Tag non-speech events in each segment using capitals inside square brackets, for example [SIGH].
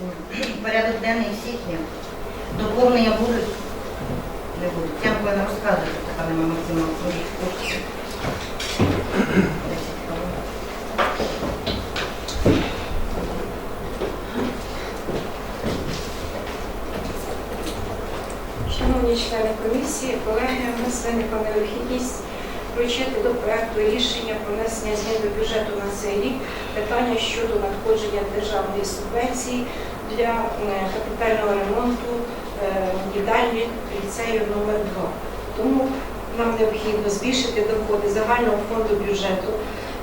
винесення. Порядок денний всіх є. Доповнення будуть? Не будуть. Тямко не розказує, що така нема Максима Максимович. Десять хвилин. Шановні члени комісії, колеги, у нас виникла необхідність включити до проекту рішення про внесення змін до бюджету на цей рік. Питання щодо надходження державної субвенції для е, капітального ремонту е, їдальні ліцею номер 2 Тому нам необхідно збільшити доходи загального фонду бюджету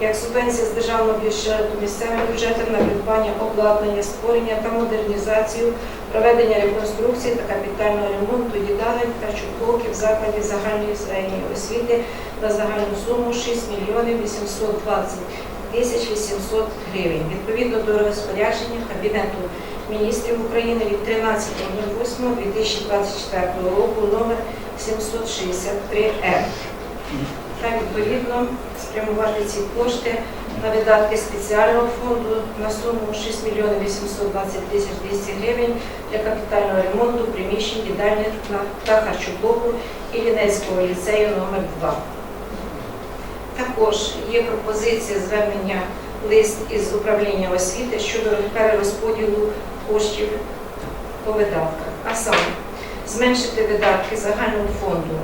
як субвенція з державного бюджету місцевим бюджетом на придбання обладнання, створення та модернізацію проведення реконструкції та капітального ремонту їдалень та блоків закладів загальної середньої освіти на загальну суму 6 мільйонів 820 тисяч 800 гривень. Відповідно до розпорядження Кабінету міністрів України від 13.08.2024 року номер 763-Р. Та відповідно спрямувати ці кошти на видатки спеціального фонду на суму 6 мільйонів 820 тисяч 200 гривень для капітального ремонту приміщень їдальні та харчоблоку Іллінецького ліцею номер 2 Також є пропозиція звернення лист із управління освіти щодо перерозподілу коштів по видатках. А саме зменшити видатки загального фонду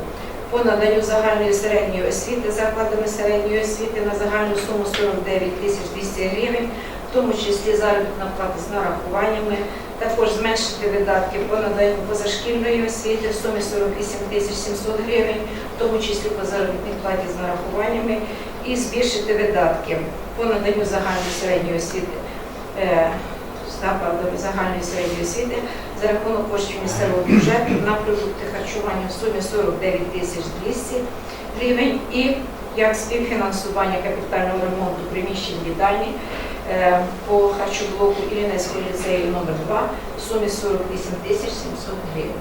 по наданню загальної середньої освіти закладами середньої освіти на загальну суму 49 тисяч 200 гривень, в тому числі заробітна плата з нарахуваннями. Також зменшити видатки по наданню позашкільної освіти в сумі 48 тисяч 700 гривень, в тому числі по заробітній платі з нарахуваннями, і збільшити видатки по наданню загальної середньої освіти е, закладами загальної середньої освіти за рахунок коштів місцевого бюджету на продукти харчування в сумі 49 тисяч 200 гривень і як співфінансування капітального ремонту приміщень їдальні е, по харчоблоку Іллінецького ліцею номер 2 в сумі 48 тисяч 700 гривень.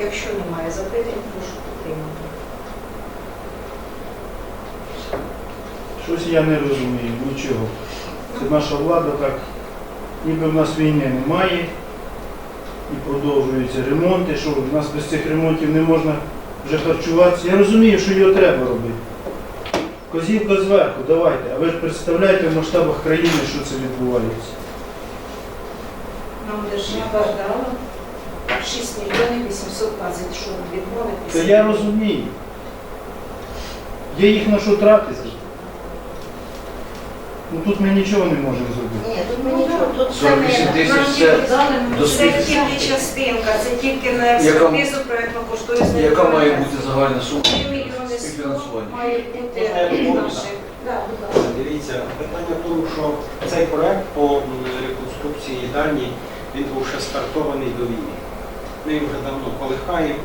Якщо немає запитань, прошу підтримати. Щось я не розумію, нічого. Це наша влада так, ніби в нас війни немає і продовжуються ремонти, що в нас без цих ремонтів не можна вже харчуватися. Я розумію, що його треба робити. Козівка зверху, давайте. А ви ж представляєте в масштабах країни, що це відбувається. Нам держава дала 6 мільйонів 820, щоб відмовитися. Це я розумію. Є їх на що тратити. Ну тут ми нічого не можемо зробити. Ні, тут ми нічого, тут все 48 ми тисяч це тільки Це частинка, це тільки на експертизу проєктно-кошторисної Яка має бути загальна сума 3 мільйони співфінансування? має бути Можна я доповню? наших. Да, будь ласка. Дивіться, питання в тому, що цей проект по м, реконструкції їдальні, він був ще стартований до війни. Ми його вже давно колихаємо.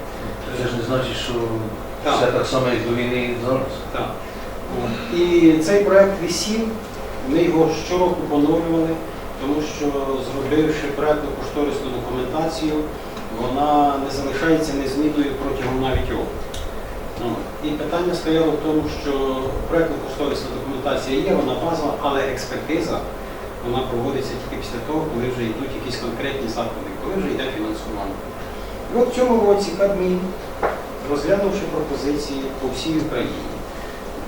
Це ж не значить, що Так. все так само, як до війни і зараз. Так. От. І цей проект висів, ми його щороку поновлювали, тому що зробивши проектно-кошторисну документацію, вона не залишається незмінною протягом навіть року. От. І питання стояло в тому, що проектно-кошторисна документація є, вона базова, але експертиза вона проводиться тільки після того, коли вже йдуть якісь конкретні заходи, коли вже йде фінансування. І от в цьому році Кабмін, розглянувши пропозиції по всій Україні,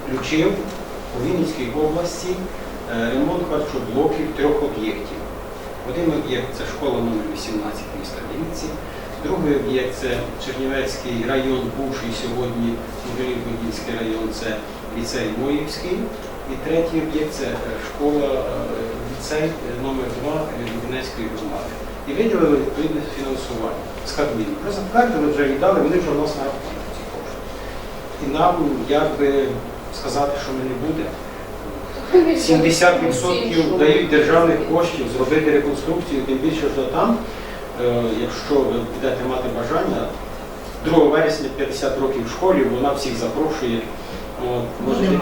включив у Вінницькій області ремонт харчоблоків трьох об'єктів. Один об'єкт це школа номер 18 міста Вінниці, другий об'єкт це Чернівецький район, бувший сьогодні Подільський район, це ліцей Моївський. І третій об'єкт це е, школа е, ліцей е, номер 2 Вінницької громади. І виділили відповідне фінансування з Кабміну. Ми затвердили вже і дали, вони вже у нас на рахунок ці кошти. І нам якби сказати, що ми не буде. 70% дають державних коштів зробити реконструкцію, тим більше, що там, е, якщо ви будете мати бажання, 2 вересня 50 років в школі, вона всіх запрошує. Можете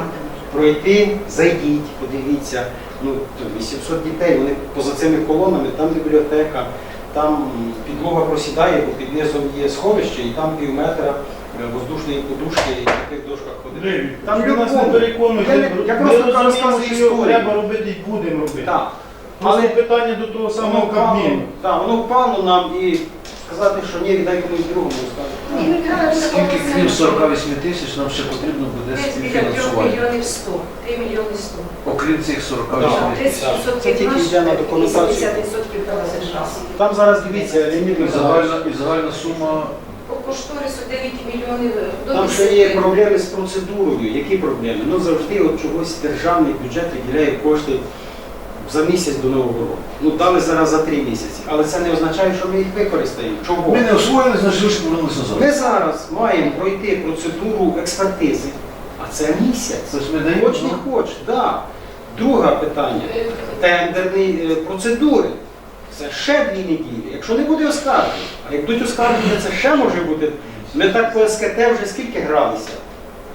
пройти, зайдіть, подивіться. Ну, 800 дітей, вони поза цими колонами, там бібліотека, там підлога просідає, бо під низом є сховище, і там пів метра е, воздушної подушки, і на таких дошках ходити. Там в нас не переконують. Я я просто розуміємо, розказую що його історію. треба робити і будемо робити. Так. Але Але питання до того самого Кабміну. да, воно впало нам і сказати, що ні, віддай комусь другому, скажуть. Ні, Скільки крім 48 тисяч нам ще потрібно буде Десь біля 3 співфінансування? мільйонів 100. 3 мільйони 100. Окрім цих Да. 48 тисяч. 30% Це тільки йде на документацію. 80% КВЗЖ. Там зараз дивіться, Леонід І загальна, і загальна сума По кошторису 9 мільйонів Там ще є проблеми з процедурою. Які проблеми? Ну завжди от чогось державний бюджет виділяє кошти за місяць до нового року. Ну дали зараз за три місяці, але це не означає, що ми їх використаємо. Чого? Ми не освоїли, значить лише повернулися назад. Ми зараз маємо пройти процедуру експертизи, а це місяць. Тобто ми даємо. Хоч не хоч, да. Друге питання тендерні е, процедури. Це ще дві неділі. Якщо не буде оскарження, як будуть оскарження, це ще може бути. Ми так по СКТ вже скільки гралися?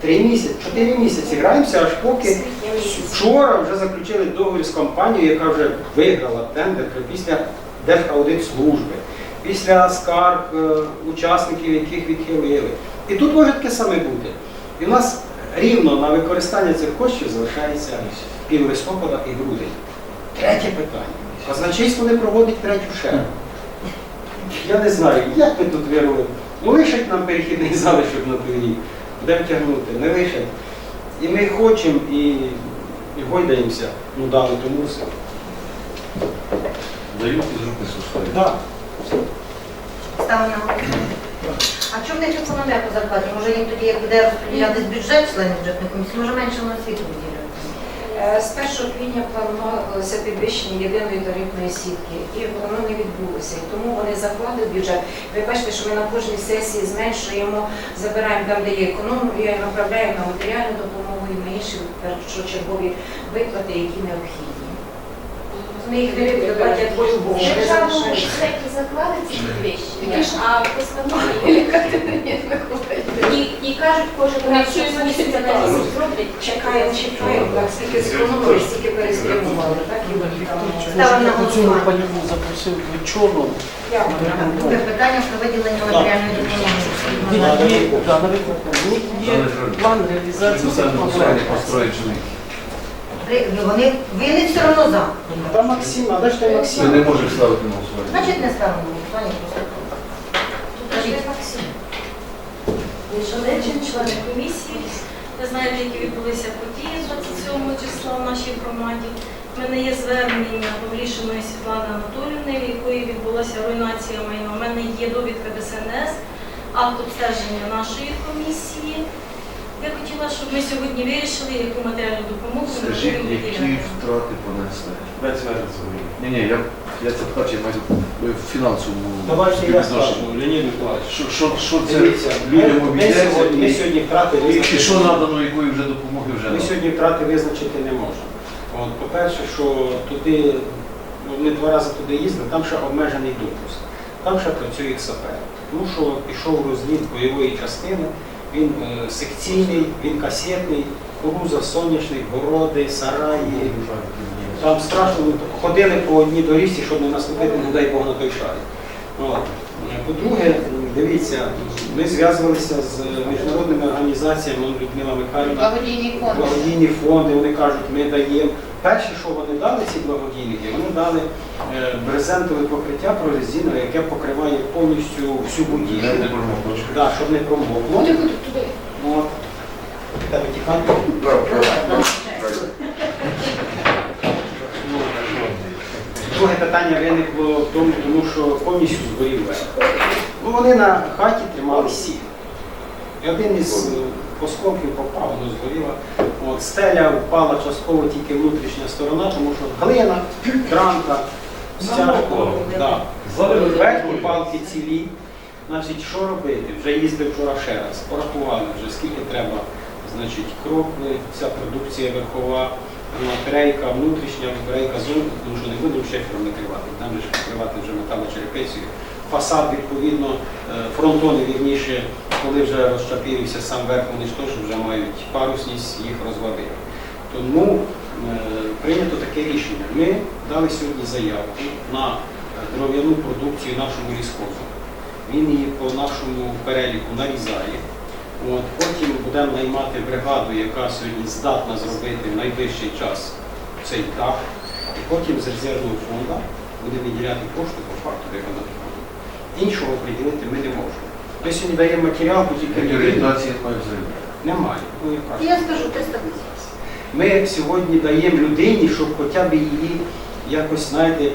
Три місяці, чотири місяці граємося, аж поки вчора вже заключили договір з компанією, яка вже виграла тендер після Держаудитслужби, після скарг е, учасників, яких відхилили. І тут може таке саме бути. І в нас рівно на використання цих коштів залишається пів листопада і грудень. Третє питання. Казначейство не проводить третю шеру. Я не знаю, як ми тут виробимо. Ну лишать нам перехідний [LAUGHS] залишок на той рік. Де втягнути? Не лишать. І ми хочемо і, і гойдаємося, ну дали, тому все. Дають із руки. Ставимо на голосування. А чому не економія по зарплаті? Може їм тоді, як буде розподілятись бюджет членів бюджетної комісії, може менше на освіту виділяти? Е, З 1 квітня планувалося підвищення єдиної тарифної сітки, і воно не відбулося. І тому вони заклали бюджет. Ви бачите, що ми на кожній сесії зменшуємо, забираємо там, де є економія, направляємо на матеріальну допомогу і на інші першочергові виплати, які необхідні. Вони їх не виплатять по-любому. вони Державному залишаються. бюджеті закладеться підвищення, а в основному і, і кажуть, кожен раз, що з місяця на місяць роблять. Чекаємо, чекаємо, так, скільки зекономили, стільки переспрямували, так на По голосування. паніву запросив Чорного. Друге питання про виділення матеріальної допомоги. Є, план реалізації цих програм. Вони, вони все одно за. Та Максим, а де ж той Ми не Максим? можемо ставити на голосування. Значить не ставимо на голосування, просто. Шалечин, члени комісії. Ви знаєте, які відбулися події 27 числа в нашій громаді. У мене є звернення Павлішиної Світлани Анатоліївни, в якої відбулася руйнація майна. У мене є довідка ДСНС, акт обстеження нашої комісії. Я хотіла, щоб ми сьогодні вирішили, яку матеріальну допомогу ми Скажіть, будемо які виділяти. втрати понесли? Ні, ні, я, я це втрачу, я маю в фінансовому Давайте я співвідношенні. скажу, Леонід Миколаївич. Що, що, що це Дивіться, людям ми, ми, сьогодні, ми сьогодні втрати і визначити, що надано, якої вже допомоги вже ми надано? сьогодні втрати визначити не можемо. От, по-перше, що туди, ну, ми два рази туди їздили, там ще обмежений допуск. Там ще працює ексапер. Тому що пішов розліт бойової частини, він е, секційний, він касетний, кукуруза сонячний, городи, сараї. Там страшно, ми ходили по одній доріжці, щоб не наступити, не дай Бог, на той шарі. По-друге, дивіться, ми зв'язувалися з міжнародними організаціями, Людмила Михайлівна, благодійні фонди, вони кажуть, ми даємо. Перше, що вони дали, ці благодійники, вони дали е, брезентове покриття прорезинове, яке покриває повністю всю будівлю. Да, щоб не промокло. От. Тебе тікати. Друге питання виникло в тому, тому що повністю згорів. Ну, вони на хаті тримали сіль. І один із осколків попав, воно згоріло. От, стеля впала частково тільки внутрішня сторона, тому що глина, дранка, стяжка. Да. Верхні палки цілі. Значить, що робити? Вже їздив вчора ще раз, порахували вже скільки треба. Значить, кропли, вся продукція верхова, ну, рейка внутрішня, рейка зовні, тому що не будемо шифером накривати. Там же ж накривати вже металочерепицею. Фасад, відповідно, е, фронтони, вірніше, коли вже розчапірився сам верх, вони ж теж вже мають парусність, їх розвалили. Тому е, прийнято таке рішення. Ми дали сьогодні заявку на е, дров'яну продукцію нашому лісхозу. Він її по нашому переліку нарізає. От, потім будемо наймати бригаду, яка сьогодні здатна зробити в найближчий час цей дах. І потім з резервного фонду буде виділяти кошти по факту виконати фонду. Іншого приділити ми не можемо. Ми сьогодні даємо матеріал, орієнтації немає. Ну, яка ж. Я скажу 300 тисяч. Ми сьогодні даємо людині, щоб хоча б її якось, знаєте, е,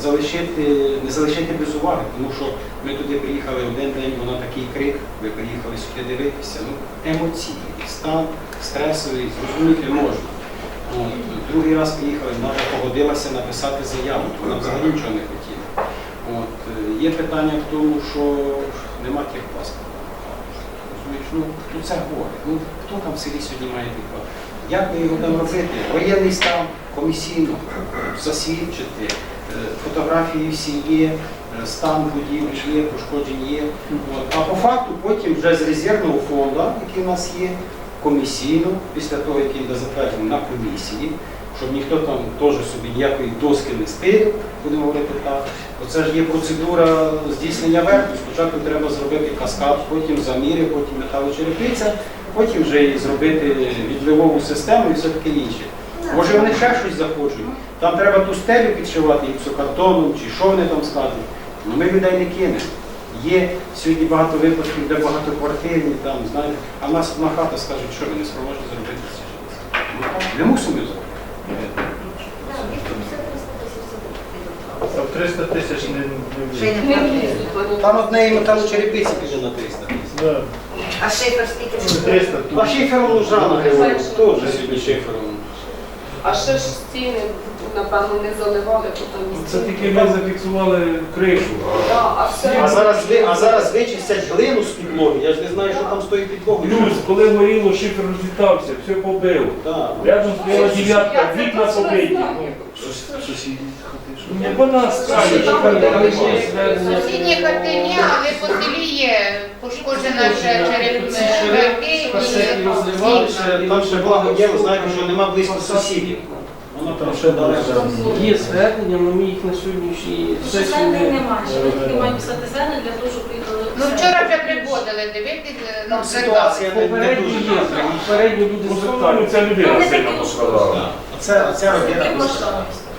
залишити, не залишити без уваги. Тому що ми туди приїхали один день, вона такий крик, ви приїхали сюди дивитися. Ну, емоційний стан, стресовий, зрозуміти можна. От, другий раз приїхали, вона вже погодилася написати заяву, вона взагалі нічого не хотіла. От, е, є питання в тому, що нема тих паспортів. Ну, ну це горе. Ну, хто там в селі сьогодні має тих Як ми його будемо робити? Воєнний стан комісійно засвідчити, е, фотографії всі є, е, стан будівель є, пошкоджень є. А по факту потім вже з резервного фонду, який у нас є, комісійно, після того, як буде затверджений на комісії, щоб ніхто там теж собі ніякої доски не стилив, будемо говорити так. Оце ж є процедура здійснення верху. Спочатку треба зробити каскад, потім заміри, потім металочерепиця, потім вже і зробити відливову систему і все таке інше. Може вони ще щось захочуть. Там треба ту стелю підшивати гіпсокартоном чи що вони там скажуть. Ну ми людей не кинемо. Є сьогодні багато випадків, де багатоквартирні, там, знаєте, а нас одна хата скаже, що ви не спроможете зробити це. Ми мусимо зробити. А в 300 тисяч не, не влізе. Там одне металочерепиці піде на 300 тисяч. Да. А шифер скільки? Ну, 300 А шифером Лужана теж сьогодні шифером. А ще ж стіни, напевно, не заливали, бо там і Це тільки ми зафіксували кришу. Да, а все А зараз, ви- а зараз вичистять глину з підлоги. Я ж не знаю, що там стоїть підлогою. Плюс, коли горіло, шифер розлітався, все побило. Да. Рядом стояла дев'ятка, вікна побиті. Сусідні хати. Не що там звернення. Сусідні хати ні, але по селі є пошкоджена ще верхи і Там ще благо діло, знаєте, що нема близько сусідів. Там ще далеко. Є звернення, але ми їх на сьогоднішній сесії звернень не... немає, тільки мають писати звернення для того, щоб приїхали. Ну вчора вже приходили, дивитися, Там ну ситуація не, не Попередньо дуже. є, попередньо люди В основному звертаються. ця людина сильно пострадала. Да. Оце, оце родина Таким пострадала. масштабом.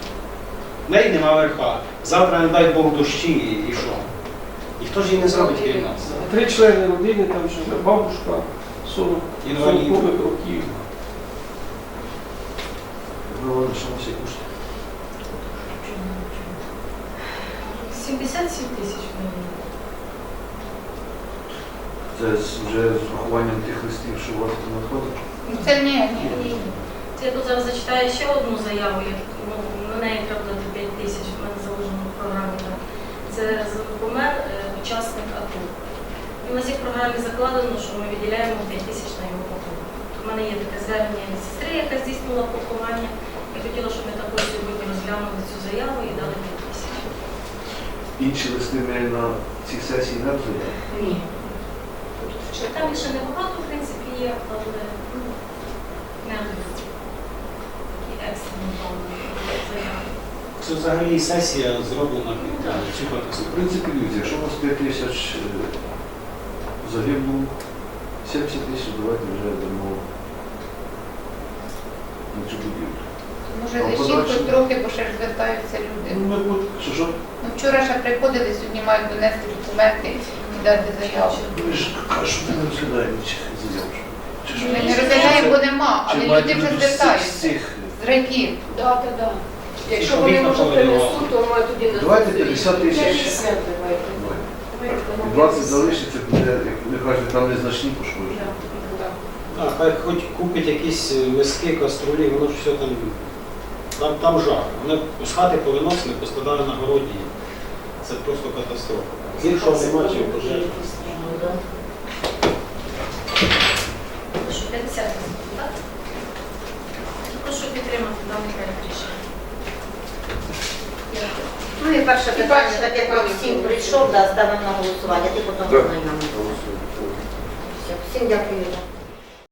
В неї нема верха. Завтра, не дай Бог, дощі і, і що? І хто ж її не зробить крім нас? Три члени родини, там живе бабушка, 40 Інвалід. 40 років. Виводиш на всі кошти. 77 тисяч мені. Це з- вже з врахуванням тих листів, що у вас там надходить. це ні, ні. ні. Це я тут зараз зачитаю ще одну заяву, як, ну, на неї треба дати 5 тисяч, в мене заложено в програмі. так. Це з- помер е, учасник АТО. І на цій програмі закладено, що ми виділяємо 5 тисяч на його поховання. У мене є таке звернення від сестри, яка здійснила поховання. Я хотіла, щоб ми також сьогодні розглянули цю заяву і дали 5 тисяч. Інші листи ми на цій сесії не розглядаємо. Ні. Там ще небагато, в принципі, є, але ну, не такі екстрені заяви. Це взагалі сесія зроблена під е, цю В принципі, дивіться, якщо у вас 5 тисяч е, загибло, 70 тисяч давайте вже дамо на цю будівлю. Може хоч трохи, бо ще ж звертаються люди. Ну, ми от, що, що? Ну вчора ще приходили, сьогодні мають донести документи і дати заяву. Ви ж кажуть, що ми не розглядаємо цих заяв. Чи? Ми не розглядаємо, бо нема, але люди вже звертаються. цих? З раків. Да, да, да. Якщо Щоб вони їх може принесуть, то ми тоді на Давайте 50 тисяч. 50 давайте. І 20 залишиться, буде, як ви кажете, там незначні пошкодження. А, хай хоч купить якісь е, миски, каструлі, воно ж все там. Там, там жах. Вони з хати повиносили, поскладали на городі. Це просто катастрофа. Гіршого нема, чим пожежа. 50 так? Прошу підтримати даний проект рішення. Ну і перше питання, так як. Максим прийшов, да, ставимо на голосування, ти потім знайомий. Всім дякую.